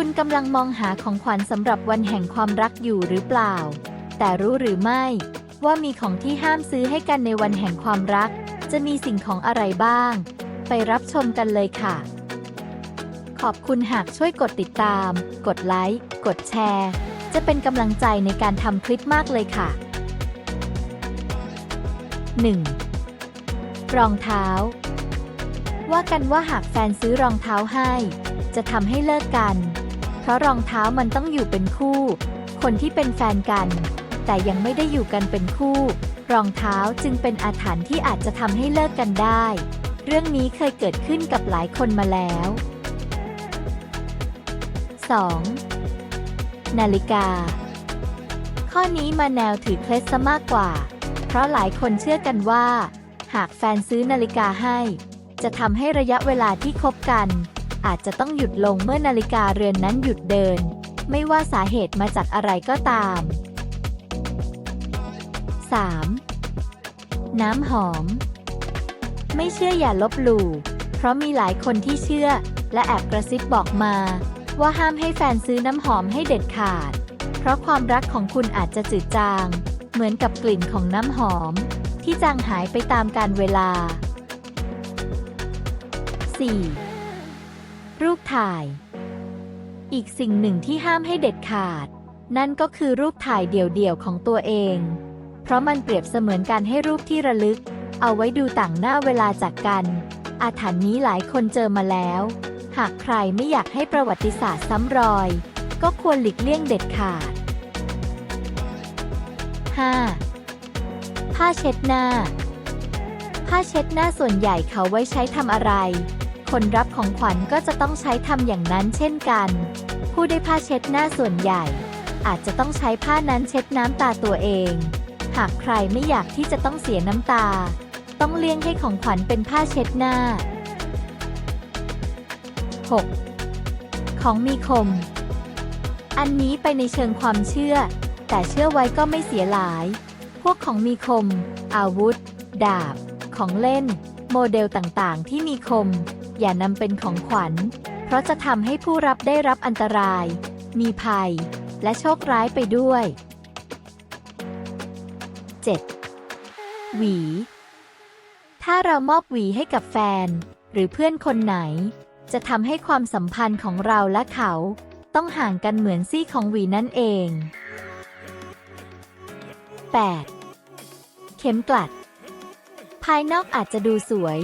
คุณกำลังมองหาของขวัญสำหรับวันแห่งความรักอยู่หรือเปล่า แต่รู้หรือไม่ ว่ามีของที่ห้ามซื้อให้กันในวันแห่งความรัก จะมีสิ่งของอะไรบ้าง ไปรับชมกันเลยค่ะ ขอบคุณหากช่วยกดติดตาม กดไลค์ กดแชร์ จะเป็นกำลังใจในการทำคลิปมากเลยค่ะ 1. รองเท้า ว่ากันว่าหากแฟนซื้อรองเท้าให้ จะทำให้เลิกกัน เพราะรองเท้ามันต้องอยู่เป็นคู่ คนที่เป็นแฟนกัน แต่ยังไม่ได้อยู่กันเป็นคู่ รองเท้าจึงเป็นอาถรรพ์ที่อาจจะทำให้เลิกกันได้ เรื่องนี้เคยเกิดขึ้นกับหลายคนมาแล้ว 2. นาฬิกา ข้อนี้มาแนวถือเคล็ดซะมากกว่า เพราะหลายคนเชื่อกันว่า หากแฟนซื้อนาฬิกาให้ จะทำให้ระยะเวลาที่คบกัน อาจจะต้องหยุดลงเมื่อนาฬิกาเรือนนั้นหยุดเดิน ไม่ว่าสาเหตุมาจากอะไรก็ตาม 3. น้ำหอม ไม่เชื่ออย่าลบหลู่ เพราะมีหลายคนที่เชื่อ และแอบกระซิบบอกมา ว่าห้ามให้แฟนซื้อน้ำหอมให้เด็ดขาด เพราะความรักของคุณอาจจะจืดจาง เหมือนกับกลิ่นของน้ำหอม ที่จางหายไปตามกาลเวลา 4. รูปถ่าย อีกสิ่งหนึ่งที่ห้ามให้เด็ดขาด นั่นก็คือรูปถ่ายเดี่ยวๆของตัวเอง เพราะมันเปรียบเสมือนการให้รูปที่ระลึก เอาไว้ดูต่างหน้าเวลาจากกัน อาถรรพ์นี้หลายคนเจอมาแล้ว หากใครไม่อยากให้ประวัติศาสตร์ซ้ำรอย ก็ควรหลีกเลี่ยงเด็ดขาด 5. ผ้าเช็ดหน้า ผ้าเช็ดหน้าส่วนใหญ่เขาไว้ใช้ทำอะไร คนรับของขวัญก็จะต้องใช้ทำอย่างนั้นเช่นกัน ผู้ได้ผ้าเช็ดหน้าส่วนใหญ่ อาจจะต้องใช้ผ้านั้นเช็ดน้ำตาตัวเอง หากใครไม่อยากที่จะต้องเสียน้ำตา ต้องเลี่ยงให้ของขวัญเป็นผ้าเช็ดหน้า 6. ของมีคม อันนี้ไปในเชิงความเชื่อ แต่เชื่อไว้ก็ไม่เสียหลาย พวกของมีคม อาวุธ ดาบ ของเล่น โมเดลต่างๆ ที่มีคม อย่านำเป็นของขวัญ เพราะจะทำให้ผู้รับได้รับอันตราย มีภัย และโชคร้ายไปด้วย 7. หวี ถ้าเรามอบหวีให้กับแฟน หรือเพื่อนคนไหน จะทำให้ความสัมพันธ์ของเราและเขา ต้องห่างกันเหมือนซี่ของหวีนั่นเอง 8. เข็มกลัด ภายนอกอาจจะดูสวย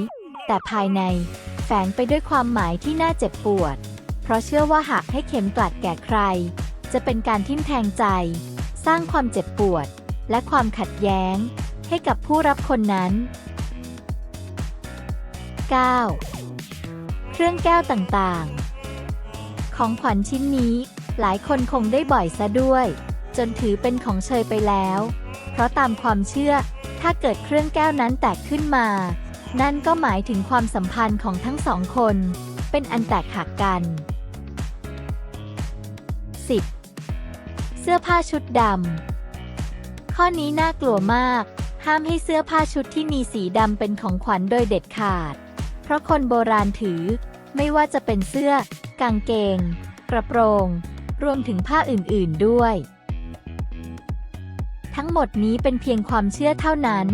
แต่ภายใน ฝงไปด้วยความหมายที่น่าเจ็บปวด เพราะเชื่อว่าหากให้เข็มกลัดแก่ใคร จะเป็นการทิ่มแทงใจ สร้างความเจ็บปวด และความขัดแย้ง ให้กับผู้รับคนนั้น 9. เครื่องแก้วต่างๆ ของขวัญชิ้นนี้ หลายคนคงได้บ่อยซะด้วย จนถือเป็นของเชยไปแล้ว เพราะตามความเชื่อ ถ้าเกิดเครื่องแก้วนั้นแตกขึ้นมา นั่นก็หมายถึงความสัมพันธ์ของทั้งสองคน เป็นอันแตกหักกัน 10. เสื้อผ้าชุดดำ ข้อนี้น่ากลัวมาก ห้ามให้เสื้อผ้าชุดที่มีสีดำเป็นของขวัญโดยเด็ดขาด เพราะคนโบราณถือ ไม่ว่าจะเป็นเสื้อ กางเกง กระโปรง รวมถึงผ้าอื่น ๆ ด้วย ทั้งหมดนี้เป็นเพียงความเชื่อเท่านั้น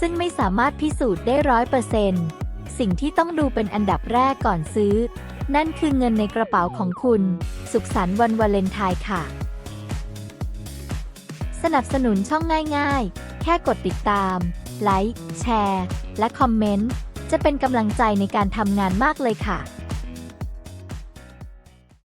ซึ่งไม่สามารถพิสูจน์ได้ร้อยเปอร์เซนต์สิ่งที่ต้องดูเป็นอันดับแรกก่อนซื้อ นั่นคือเงินในกระเป๋าของคุณ สุขสันต์วันวาเลนไทน์ค่ะ สนับสนุนช่องง่ายๆ แค่กดติดตาม ไลค์ แชร์ และคอมเมนต์ จะเป็นกำลังใจในการทำงานมากเลยค่ะ